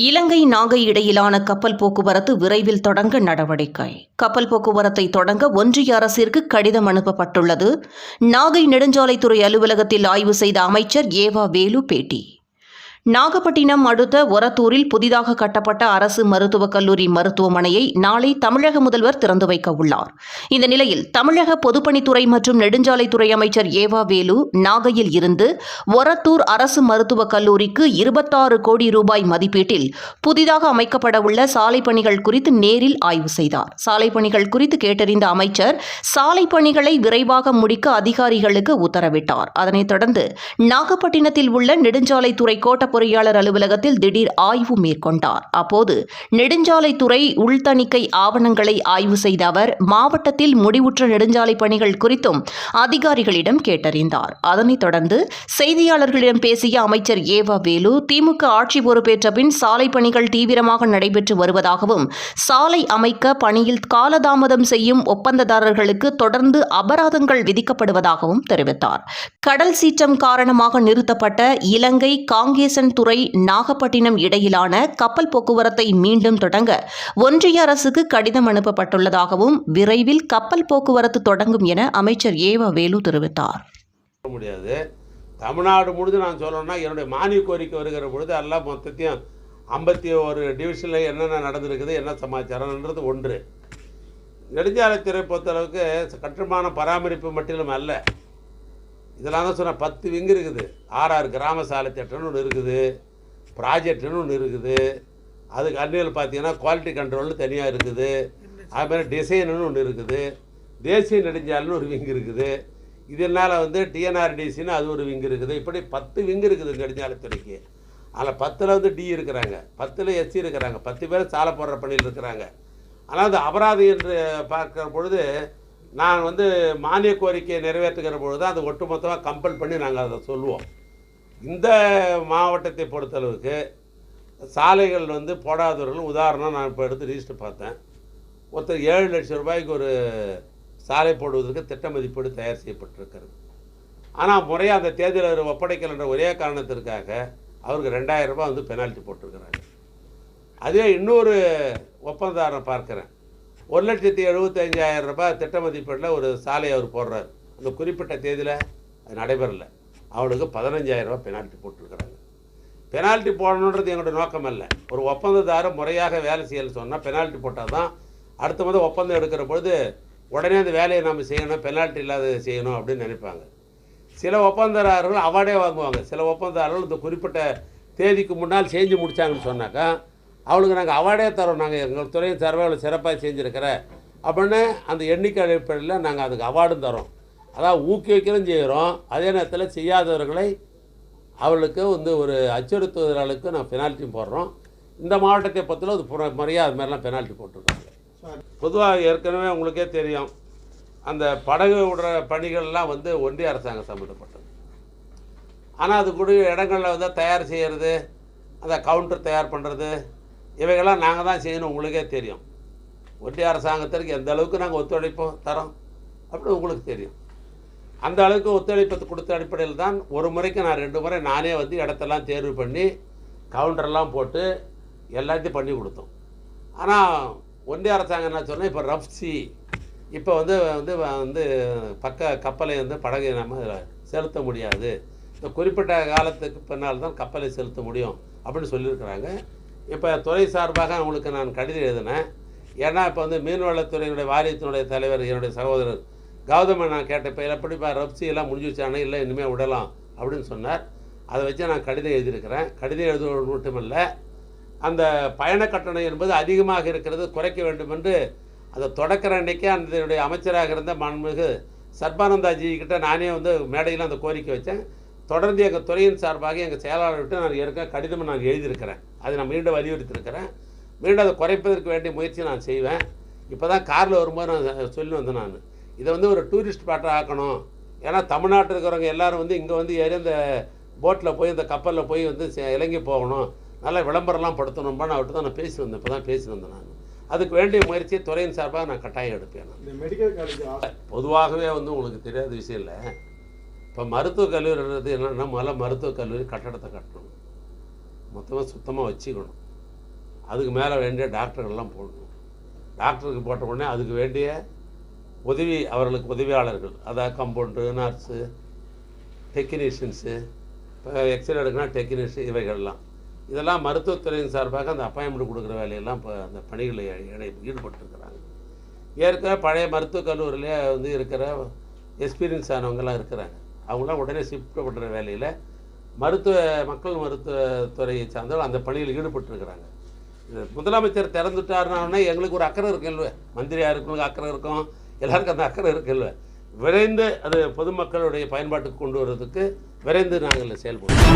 இலங்கை நாகை இடையிலான கப்பல் போக்குவரத்து விரைவில் தொடங்க நடவடிக்கை. கப்பல் போக்குவரத்தை தொடங்க ஒன்றிய அரசிற்கு கடிதம் அனுப்பப்பட்டுள்ளது. நாகை நெடுஞ்சாலைத்துறை அலுவலகத்தில் ஆய்வு செய்த அமைச்சர் ஏவா வேலு பேட்டி நாகப்பட்டினம் அடுத்த ஒரத்தூரில் புதிதாக கட்டப்பட்ட அரசு மருத்துவக் கல்லூரி மருத்துவமனையை நாளை தமிழக முதல்வர் திறந்து வைக்க உள்ளார். இந்த நிலையில் தமிழக பொதுப்பணித்துறை மற்றும் நெடுஞ்சாலைத்துறை அமைச்சர் ஏவா வேலு நாகையில் இருந்து ஒரத்தூர் அரசு மருத்துவக் கல்லூரிக்கு இருபத்தாறு கோடி ரூபாய் மதிப்பீட்டில் புதிதாக அமைக்கப்பட உள்ள சாலை பணிகள் குறித்து நேரில் ஆய்வு செய்தார். சாலை பணிகள் குறித்து கேட்டறிந்த அமைச்சர் சாலை பணிகளை விரைவாக முடிக்க அதிகாரிகளுக்கு உத்தரவிட்டார். அதனைத் தொடர்ந்து நாகப்பட்டினத்தில் உள்ள நெடுஞ்சாலைத்துறை கோட்ட பொறியாளர் அலுவலகத்தில் திடீர் ஆய்வு மேற்கொண்டார். அப்போது நெடுஞ்சாலைத்துறை உள்தணிக்கை ஆவணங்களை ஆய்வு செய்த அவர் மாவட்டத்தில் முடிவுற்ற நெடுஞ்சாலை பணிகள் குறித்தும் அதிகாரிகளிடம் கேட்டறிந்தார். அதனைத் தொடர்ந்து செய்தியாளர்களிடம் பேசிய அமைச்சர் ஏவா வேலு திமுக ஆட்சி பொறுப்பேற்ற பின் சாலை பணிகள் தீவிரமாக நடைபெற்று வருவதாகவும் சாலை அமைக்க பணியில் காலதாமதம் செய்யும் ஒப்பந்ததாரர்களுக்கு தொடர்ந்து அபராதங்கள் விதிக்கப்படுவதாகவும் தெரிவித்தார். கடல் சீற்றம் காரணமாக நிறுத்தப்பட்ட இலங்கை காங்கேசன் துறை நாகப்பட்டினம் இடையிலான கப்பல் போக்குவரத்தை மீண்டும் தொடங்க ஒன்றிய அரசுக்கு கடிதம் அனுப்பப்பட்டுள்ளதாகவும் விரைவில் கப்பல் போக்குவரத்து தொடங்கும் என அமைச்சர் ஏவ வேலு தெரிவித்தார். சொல்ல முடியாது. தமிழ்நாடு முழுது நான் சொல்லணும்னா என்னுடைய மானிய கோரிக்கை வருகிற பொழுது எல்லாம் மொத்தத்தையும் ஐம்பத்தி ஒரு டிவிஷனில் என்னென்ன நடந்திருக்குது என்ன சமாச்சாரம்ன்றது ஒன்று. நெடுஞ்சாலைத்துறை பொறுத்தளவுக்கு கட்டுமான பராமரிப்பு மட்டிலும் அல்ல இதெல்லாம் தான் சொன்னால் பத்து விங்கு இருக்குது. ஆர்ஆர் கிராம சாலை திட்டம்னு ஒன்று இருக்குது. ப்ராஜெக்ட்னு ஒன்று இருக்குது. அதுக்கு அந்நியல் பார்த்தீங்கன்னா குவாலிட்டி கண்ட்ரோல்னு தனியாக இருக்குது. அதுமாதிரி டிசைனுன்னு ஒன்று இருக்குது. தேசிய நெடுஞ்சாலைன்னு ஒரு விங்கு இருக்குது. இதனால் வந்து டிஎன்ஆர்டிசின்னு அது ஒரு விங்கு இருக்குது. இப்படி பத்து விங்கு இருக்குது நெடுஞ்சாலைத்துறைக்கு. அதில் பத்தில் வந்து டி இருக்கிறாங்க. பத்தில் எஸ்சி இருக்கிறாங்க. பத்து பேர் சாலை போடுற பணியில் இருக்கிறாங்க. ஆனால் அது அபராதம் என்று பார்க்குற பொழுது நான் வந்து மானிய கோரிக்கையை நிறைவேற்றுகிற பொழுது அது ஒட்டுமொத்தமாக கம்பல் பண்ணி நாங்கள் அதை சொல்லுவோம். இந்த மாவட்டத்தை பொறுத்தளவுக்கு சாலைகள் வந்து போடாதவர்கள் உதாரணம் நான் இப்போ எடுத்து ரிஜிஸ்டர் பார்த்தேன். ஒருத்தர் ஏழு லட்சம் ரூபாய்க்கு ஒரு சாலை போடுவதற்கு திட்ட மதிப்பீடு தயார் செய்யப்பட்டிருக்கிறது. ஆனால் முறையாக அந்த தேதியில் அவர் ஒப்படைக்கலைன்ற ஒரே காரணத்திற்காக அவருக்கு ரெண்டாயிரம் ரூபாய் வந்து பெனால்ட்டி போட்டிருக்கிறாங்க. அதே இன்னொரு ஒப்பந்தாரம் பார்க்குறேன். ஒரு லட்சத்தி எழுபத்தஞ்சாயிரம் ரூபாய் திட்ட மதிப்பீட்டில் ஒரு சாலை அவர் போடுறாரு. அந்த குறிப்பிட்ட தேதியில் அது நடைபெறலை. அவளுக்கு பதினஞ்சாயிரம் ரூபாய் பெனால்ட்டி போட்டிருக்கிறாங்க. பெனால்ட்டி போடணுன்றது எங்களோட நோக்கம் அல்ல. ஒரு ஒப்பந்ததாரர் முறையாக வேலை செய்யலை சொன்னால் பெனால்ட்டி போட்டால் தான் அடுத்த முறை ஒப்பந்தம் எடுக்கிற பொழுது உடனே அந்த வேலையை நம்ம செய்யணும் பெனால்ட்டி இல்லாத செய்யணும் அப்படின்னு நினைப்பாங்க. சில ஒப்பந்ததாரர்கள் அவார்டே வாங்குவாங்க. சில ஒப்பந்ததாரர்கள் இந்த குறிப்பிட்ட தேதிக்கு முன்னால் செஞ்சு முடித்தாங்கன்னு சொன்னாக்கா அவளுக்கு நாங்கள் அவார்டே தரோம் நாங்கள் எங்கள் துறையின் சர்வேவில் சிறப்பாக செஞ்சுருக்கிற. அப்படின்னு அந்த எண்ணிக்கை அடிப்படையில் நாங்கள் அதுக்கு அவார்டும் தரோம் அதாவது ஊக்குவிக்கிறதும் செய்கிறோம். அதே நேரத்தில் செய்யாதவர்களை அவளுக்கு வந்து ஒரு அச்சுறுத்துவதற்கு நான் பெனால்ட்டியும் போடுறோம். இந்த மாவட்டத்தை பற்றிலும் அது புற முறையாக அது மாதிரிலாம் பெனால்ட்டி போட்டிருக்காங்க. பொதுவாக ஏற்கனவே உங்களுக்கே தெரியும். அந்த படகு விடுற பணிகள்லாம் வந்து ஒன்றிய அரசாங்கம் சம்மந்தப்பட்டது. ஆனால் அது கூட இடங்களில் வந்து தயார் செய்கிறது அந்த கவுண்டர் தயார் பண்ணுறது இவைகள்லாம் நாங்கள் தான் செய்யணும் உங்களுக்கே தெரியும். ஒன்றிய அரசாங்கத்திற்கு எந்த அளவுக்கு நாங்கள் ஒத்துழைப்போம் தரோம்? அப்படி உங்களுக்கு தெரியும். அந்த அளவுக்கு ஒத்துழைப்பு கொடுத்த அடிப்படையில் தான் ஒரு முறைக்கு நான் ரெண்டு முறை நானே வந்து இடத்தெல்லாம் தேர்வு பண்ணி கவுண்டர்லாம் போட்டு எல்லாத்தையும் பண்ணி கொடுத்தோம். ஆனால் ஒன்றிய அரசாங்கம் என்ன சொன்னால் இப்போ ரஃப்சி இப்போ வந்து வந்து வந்து பக்க கப்பலை வந்து படகை நம்ம செலுத்த முடியாது. இந்த குறிப்பிட்ட காலத்துக்கு பின்னால் தான் கப்பலை செலுத்த முடியும் அப்படின்னு சொல்லியிருக்கிறாங்க. இப்போ துறை சார்பாக அவங்களுக்கு நான் கடிதம் எழுதினேன். ஏன்னா இப்போ வந்து மீன்வளத்துறையினுடைய வாரியத்தினுடைய தலைவர் என்னுடைய சகோதரர் கௌதமன் நான் கேட்டேன் இப்போ எப்படிப்பா ரப்சி எல்லாம் முடிஞ்சு வச்சானே? இல்லை இனிமேல் விடலாம். அப்படின்னு சொன்னார். அதை வச்சு நான் கடிதம் எழுதியிருக்கிறேன். கடிதம் எழுதுவது மட்டுமல்ல அந்த பயண கட்டணம் என்பது அதிகமாக இருக்கிறது குறைக்க வேண்டும் என்று அதை தொடக்கிற அன்னைக்கே அந்த அமைச்சராக இருந்த மன்மிகு சர்பானந்தாஜி கிட்ட நானே வந்து மேடையில் அந்த கோரிக்கை வச்சேன். தொடர்ந்து எங்கள் துறையின் சார்பாக எங்கள் செயலாளர்கிட்ட நான் ஏற்க கடிதம் நான் எழுதியிருக்கிறேன். அதை நான் மீண்டும் வலியுறுத்தியிருக்கிறேன். மீண்டும் அதை குறைப்பதற்கு வேண்டிய முயற்சி நான் செய்வேன். இப்போ தான் காரில் வரும்போது நான் சொல்லி வந்தேன் நான். இதை வந்து ஒரு டூரிஸ்ட் ஸ்பாட்டாக ஆக்கணும். ஏன்னா தமிழ்நாட்டில் இருக்கிறவங்க எல்லாரும் வந்து இங்கே வந்து ஏறி இந்த போட்டில் போய் இந்த கப்பலில் போய் வந்து இலங்கை போகணும். நல்லா விளம்பரம்லாம் படுத்தணும்பான்னு அவர்கிட்ட தான் நான் பேசி வந்தேன். இப்போ தான் பேசி வந்தேன் நான். அதுக்கு வேண்டிய முயற்சியை துறையின் சார்பாக நான் கட்டாயம் எடுப்பேன் நான். இந்த மெடிக்கல் காலேஜ் பொதுவாகவே வந்து உங்களுக்கு தெரியாத விஷயம் இல்லை. இப்போ மருத்துவக் கல்லூரின்றது என்னென்னா முதல்ல மருத்துவக் கல்லூரி கட்டடத்தை கட்டணும். மொத்தமாக சுத்தமாக வச்சுக்கணும். அதுக்கு மேலே வேண்டிய டாக்டர்கள்லாம் போடணும். டாக்டருக்கு போட்ட உடனே அதுக்கு வேண்டிய உதவி அவர்களுக்கு உதவியாளர்கள். அதாவது கம்பவுண்டு நர்ஸு டெக்னீஷியன்ஸு இப்போ எக்ஸ்ரே எடுக்கணும் டெக்னீஷியன் இவைகள்லாம். இதெல்லாம் மருத்துவத்துறையின் சார்பாக அந்த அப்பாயின்மெண்ட் கொடுக்குற வேலையெல்லாம் இப்போ அந்த பணிகளில் ஈடுபட்டுருக்கிறாங்க. ஏற்கனவே பழைய மருத்துவக் கல்லூரியிலே வந்து இருக்கிற எக்ஸ்பீரியன்ஸ் ஆனவங்கெல்லாம் இருக்கிறாங்க. அவங்களாம் உடனே ஷிஃப்ட் பண்ணுற வேலையில் மருத்துவ மக்கள் மருத்துவத்துறையை சார்ந்தவர்கள் அந்த பணியில் ஈடுபட்டிருக்கிறாங்க. இது முதலமைச்சர் திறந்துட்டாருனா எங்களுக்கு ஒரு அக்கறை இருக்குல்ல மந்திரியாக இருக்கவங்களுக்கு அக்கறை இருக்கும். எல்லாருக்கும் அந்த அக்கறை இருக்குல்ல விரைந்து அது பொதுமக்களுடைய பயன்பாட்டுக்கு கொண்டு வர்றதுக்கு விரைந்து நாங்கள் செயல்படுவோம்